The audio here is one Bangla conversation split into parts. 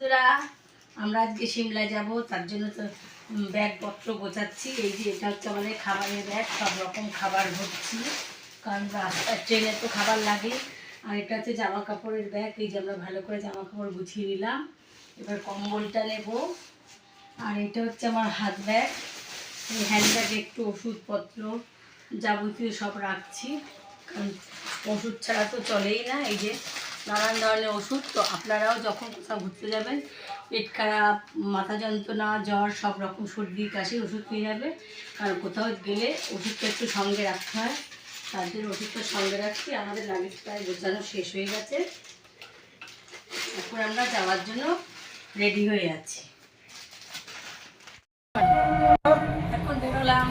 বন্ধুরা, আমরা আজকে সিমলায় যাব, তার জন্য তো ব্যাগপত্র গোছাচ্ছি। এই যে, এটা হচ্ছে আমাদের খাবারের ব্যাগ, সব রকম খাবার ভরছি। কারণ রাস্তার ট্রেনে তো খাবার লাগে। আর এটা হচ্ছে জামা কাপড়ের ব্যাগ, এই যে আমরা ভালো করে জামা কাপড় গুছিয়ে নিলাম। এবার কম্বলটা নেব। আর এটা হচ্ছে আমার হাত ব্যাগ। এই হ্যান্ড ব্যাগে একটু ওষুধপত্র যাবতীয় সব রাখছি। কারণ ওষুধ ছাড়া তো চলেই না, এই যে নানান ধরনের ওষুধ। তো আপনারাও যখন কোথাও ঘুরতে যাবেন পেট খারাপ মাথা যন্ত্রণা জ্বর সব রকম সর্দি কাশি ওষুধ নিয়ে যাবে কারণ কোথাও গেলে ওষুধটা একটু সঙ্গে রাখতে হয়। তার জন্য ওষুধটা সঙ্গে রাখছি। আমাদের লাগেজ প্রায় বোঝানো শেষ হয়ে গেছে। এখন আমরা যাওয়ার জন্য রেডি হয়ে আছি। এখন বেরোলাম।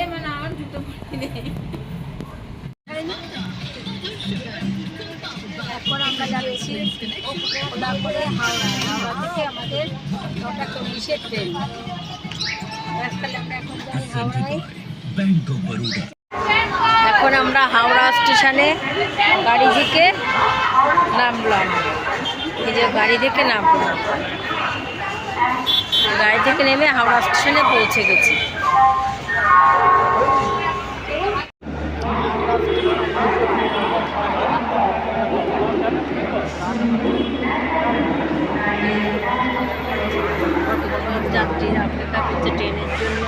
এ মানে আমার জুতো পরে আমরা যাচ্ছি করে হাওড়া। হাওড়া থেকে আমাদের নটা চল্লিশের ট্রেন এখন এখন আমরা হাওড়া স্টেশনে গাড়ি থেকে নামলাম। এই যে গাড়ি থেকে নামলাম। গাড়ি থেকে নেমে হাওড়া স্টেশনে পৌঁছে গেছি। যাত্রীরা অপেক্ষা করছে ট্রেনের জন্য।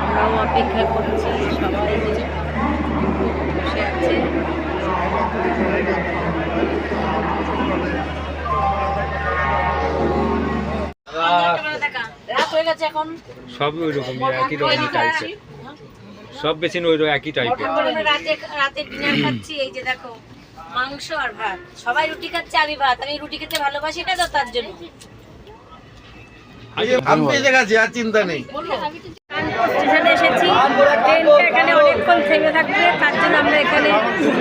আমরাও অপেক্ষা করছি সবাই বসে আছে। সব ওই রকম একই রকম টাইপের সব বেশি ওই একই টাইপের রাতে ডিনার খাচ্ছি এই যে দেখো। মাংস আর ভাত। সবাই রুটি খাচ্ছে আমি ভাত। আমি রুটি খেতে ভালোবাসি না তো তার জন্য। আমি পেয়ে গেছি আর চিন্তা নেই। স্টেশনে এসেছি। ট্রেনটা এখানে অনেকক্ষণ থেমে থাকবে তার জন্য আমরা এখানে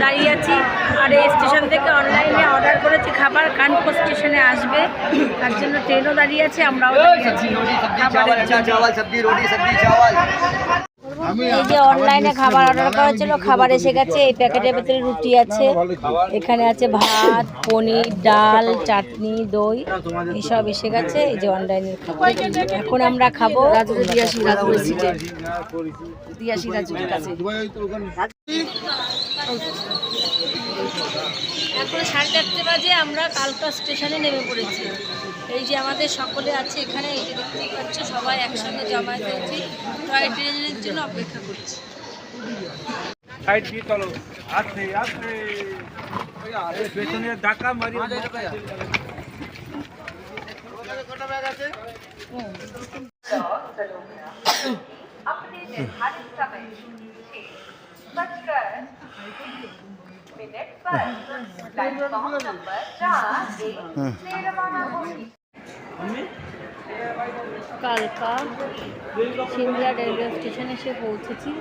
দাঁড়িয়ে আছি। আর এই স্টেশন থেকে অনলাইনে অর্ডার করেছি খাবার কানপুর স্টেশনে আসবে। তার জন্য ট্রেনও দাঁড়িয়ে আছে আমরাও দাঁড়িয়ে আছি। খাবারের জন্য। এই যে অনলাইনে খাবার অর্ডার করা ছিল খাবার এসে গেছে এই প্যাকেটের ভেতরে রুটি আছে এখানে আছে ভাত পনির ডাল চাটনি দই এসব এসে গেছে এই যে অনলাইনের খাবার। এখন আমরা খাব এখন সাড়ে চারটে বাজে আমরা কালকা স্টেশনে নেমে পড়েছি। এই যে আমাদের সকলে আছে এখানে এই যে দেখতেই পাচ্ছ সবাই একসঙ্গে জমায়েত হয়েছি টয় ট্রেনের জন্য অপেক্ষা করছি সাইড দিয়ে চলো আস্তে আস্তে এই পেছনে ধাক্কা মারি अपने निर्धारित समय से बजकर मिनट पर प्लेटफॉर्म नंबर चार एक से रवाना होगी কালকা সিমলা রেলওয়ে স্টেশন এসে পৌঁছেছি।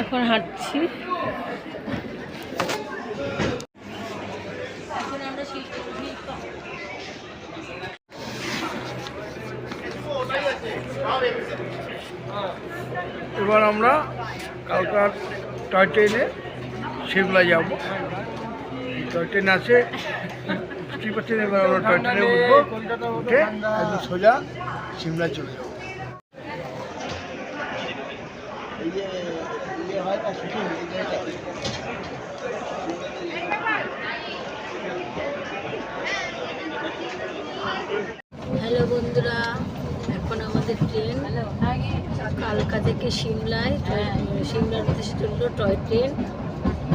এখন হাঁটছি। এখন আমরা এবার আমরা কালকার টয় ট্রেনে সিমলা যাব। টয় ট্রেন আছে। বুঝতেই পারছেন এবার আমরা টয় ট্রেনে উঠবো। উঠে একদম সোজা সিমলা চলে যাব। হ্যালো বন্ধুরা থেকে সিমলায় সিমলার উদ্দেশ্যে চলল টয় ট্রেন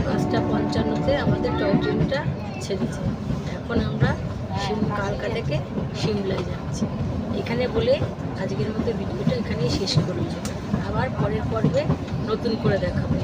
পাঁচটা পঞ্চান্নতে আমাদের টয় ট্রেনটা ছেড়েছে। এখন আমরা সিম, কালকা থেকে সিমলায় যাচ্ছি। এখানে বলে আজকের মধ্যে ভিডিওটা এখানেই শেষ করছি। আবার পরের পর্বে নতুন করে দেখাবো।